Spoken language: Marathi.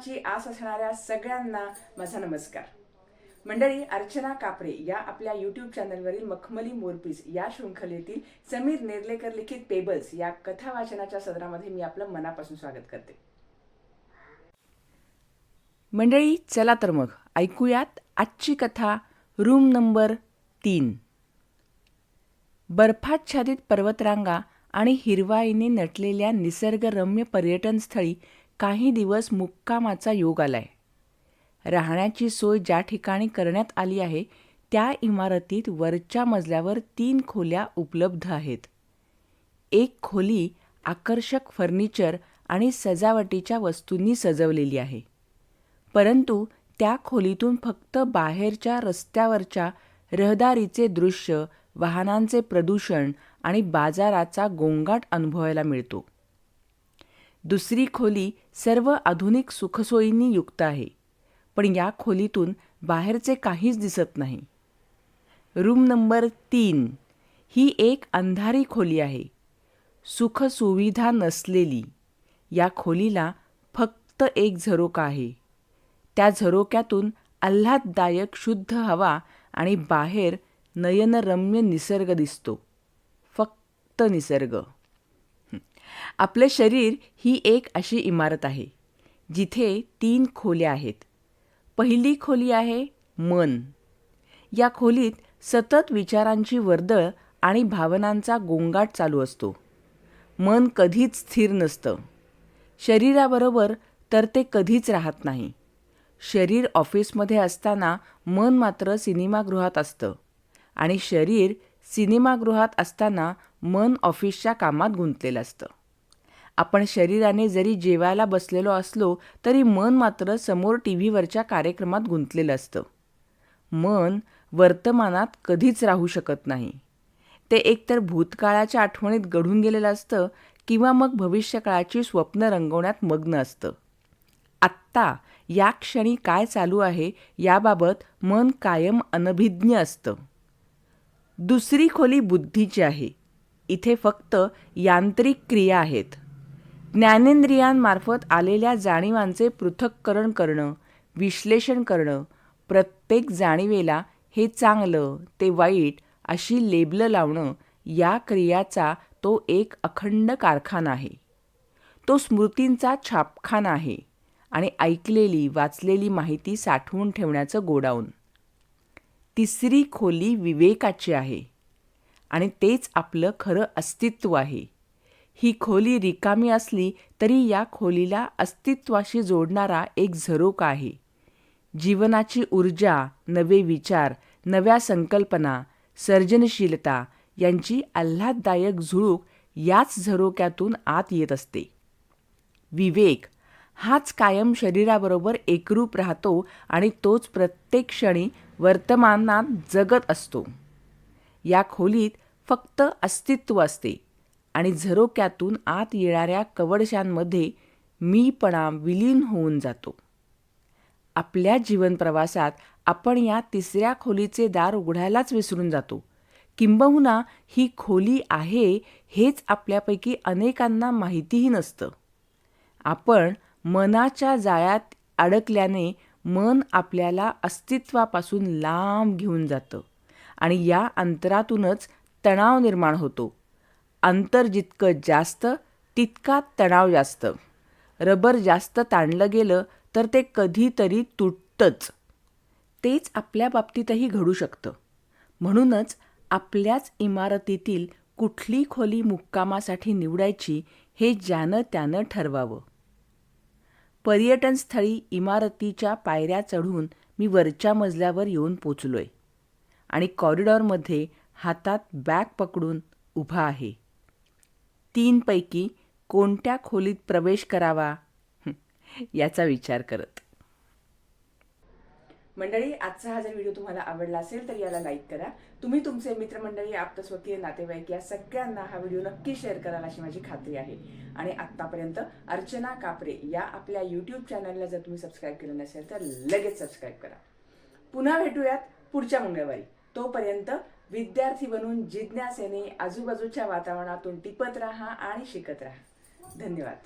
दर्शनाची आस असणाऱ्या सगळ्यांना माझा नमस्कार. मंडळी अर्चना कापरे या आपल्या यूट्यूब चॅनलवरील मखमली मोरपीस या शृंखलेतील समीर नेर्लेकर लिखित पेबल्स या कथा वाचनाच्या सदरामध्ये मी आपलं मनापासून स्वागत करते. मंडळी चला तर मग ऐकूयात आजची कथा रूम नंबर तीन. बर्फाच्छादित पर्वतरांगा आणि हिरवाईने नटलेल्या निसर्गरम्य पर्यटनस्थळी काही दिवस मुक्कामाचा योग आलाय. राहण्याची सोय ज्या ठिकाणी करण्यात आली आहे त्या इमारतीत वरच्या मजल्यावर तीन खोल्या उपलब्ध आहेत. एक खोली आकर्षक फर्निचर आणि सजावटीच्या वस्तूंनी सजवलेली आहे. परंतु त्या खोलीतून फक्त बाहेरच्या रस्त्यावरच्या रहदारीचे दृश्य वाहनांचे प्रदूषण आणि बाजाराचा गोंगाट अनुभवायला मिळतो. दुसरी खोली सर्व आधुनिक सुखसोयींनी युक्त आहे. पण या खोलीतून बाहेरचे काहीच दिसत नाही. रूम नंबर तीन ही एक अंधारी खोली आहे. सुखसुविधा नसलेली. या खोलीला फक्त एक झरोका आहे. त्या झरोक्यातून आल्हाददायक शुद्ध हवा आणि बाहेर नयनरम्य निसर्ग दिसतो. फक्त निसर्ग. आपलं शरीर ही एक अशी इमारत आहे जिथे तीन खोल्या आहेत. पहिली खोली आहे मन. या खोलीत सतत विचारांची वर्दळ आणि भावनांचा गोंगाट चालू असतो. मन कधीच स्थिर नसतं. शरीराबरोबर तर ते कधीच राहत नाही. शरीर ऑफिसमध्ये असताना मन मात्र सिनेमागृहात असतं आणि शरीर सिनेमागृहात असताना मन ऑफिसच्या कामात गुंतलेलं असतं. आपण शरीराने जरी जेवायला बसलेलो असलो तरी मन मात्र समोर टी व्हीवरच्या कार्यक्रमात गुंतलेलं असतं. मन वर्तमानात कधीच राहू शकत नाही. ते एकतर भूतकाळाच्या आठवणीत घडून गेलेलं असतं किंवा मग भविष्यकाळाची स्वप्न रंगवण्यात मग्न असतं. आत्ता या क्षणी काय चालू आहे याबाबत मन कायम अनभिज्ञ असतं. दुसरी खोली बुद्धीची आहे. इथे फक्त यांत्रिक क्रिया आहेत. ज्ञानेंद्रियांमार्फत आलेल्या जाणीवांचे पृथक्करण करणं विश्लेषण करणं प्रत्येक जाणीवेला हे चांगलं ते वाईट अशी लेबलं लावणं या क्रियाचा तो एक अखंड कारखाना आहे. तो स्मृतींचा छापखाना आहे आणि ऐकलेली वाचलेली माहिती साठवून ठेवण्याचं गोडाऊन. तिसरी खोली विवेकाची आहे आणि तेच आपलं खरं अस्तित्व आहे. ही खोली रिकामी असली तरी या खोलीला अस्तित्वाशी जोडणारा एक झरोका आहे. जीवनाची ऊर्जा नवे विचार नव्या संकल्पना सर्जनशीलता यांची आल्हाददायक झुळूक याच झरोक्यातून आत येत असते. विवेक हाच कायम शरीराबरोबर एकरूप राहतो आणि तोच प्रत्येक क्षणी वर्तमानात जगत असतो. या खोलीत फक्त अस्तित्व असते. आणि झरोक्यातून आत येणाऱ्या कवडशांमध्ये मीपणा विलीन होऊन जातो. आपल्या जीवनप्रवासात आपण या तिसऱ्या खोलीचे दार उघडायलाच विसरून जातो. किंबहुना ही खोली आहे हेच आपल्यापैकी अनेकांना माहितीही नसतं. आपण मनाच्या जाळ्यात अडकल्याने मन आपल्याला अस्तित्वापासून लांब घेऊन जातं आणि या अंतरातूनच तणाव निर्माण होतो. अंतर जितकं जास्त तितका तणाव जास्त. रबर जास्त ताणलं गेलं तर ते कधीतरी तुटतंच. तेच आपल्या बाबतीतही घडू शकतं. म्हणूनच आपल्याच इमारतीतील कुठली खोली मुक्कामासाठी निवडायची हे ज्यानं त्यानं ठरवावं. पर्यटनस्थळी इमारतीच्या पायऱ्या चढून मी वरच्या मजल्यावर येऊन पोचलोय आणि कॉरिडॉरमध्ये हातात बॅग पकडून उभा आहे. तीनपैकी कोणत्या खोलीत प्रवेश करावा? याचा विचार करत. मंडळी आजचा हा जर व्हिडिओ तुम्हाला आवडला असेल तर याला लाईक करा. तुम्ही तुमचे मित्रमंडळी आप्तस्वकीय नातेवाईक या सगळ्यांना हा व्हिडिओ नक्की शेअर कराल अशी माझी खात्री आहे. आणि आत्तापर्यंत अर्चना कापरे या आपल्या यूट्यूब चॅनलला जर तुम्ही सबस्क्राईब केलं नसेल तर लगेच सबस्क्राईब करा. पुन्हा भेटूयात पुढच्या मंगळवारी. तोपर्यंत विद्यार्थी बनून जिज्ञासेने आजूबाजूच्या वातावरणातून टिपत राहा आणि शिकत राहा. धन्यवाद.